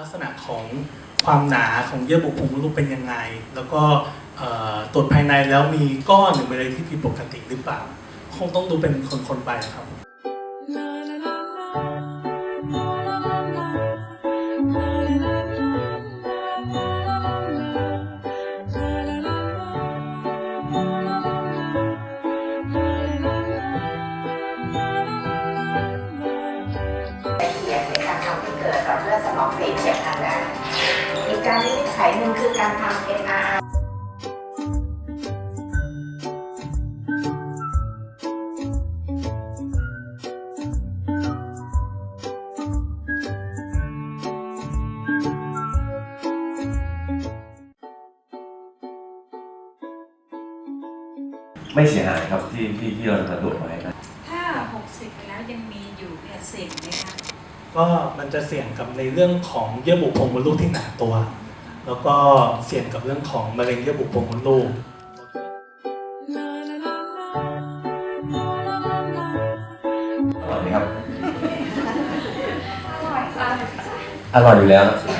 ลักษณะของความหนาของเยื่อบุโพรงมดลูกเป็นยังไง แล้วก็ตรวจภายในแล้วมีก้อนหรืออะไรที่ผิดปกติหรือเปล่า คงต้องดูเป็นคนๆไปครับเอียดในการทำให้เกิดหลอดเลือดส มองตีบเฉียบพลันได้อีกการวินิจฉัยหนึ่งคือการทำ MRI ไม่เสียหายครับที่ที่ที่เรามาตรวจไว้นะถ้า 60ไปแล้วยังมีอยู่เนี่ยเสี่ยงไหมคะ ก็มันจะเสี่ยงกับในเรื่องของเยื่อบุโพรงมดลูกที่หนาตัว แล้วก็เสี่ยงกับเรื่องของมะเร็งเยื่อบุโพรงมดลูกอร่อยไหมครับ อร่อยอยู่แล้วนะ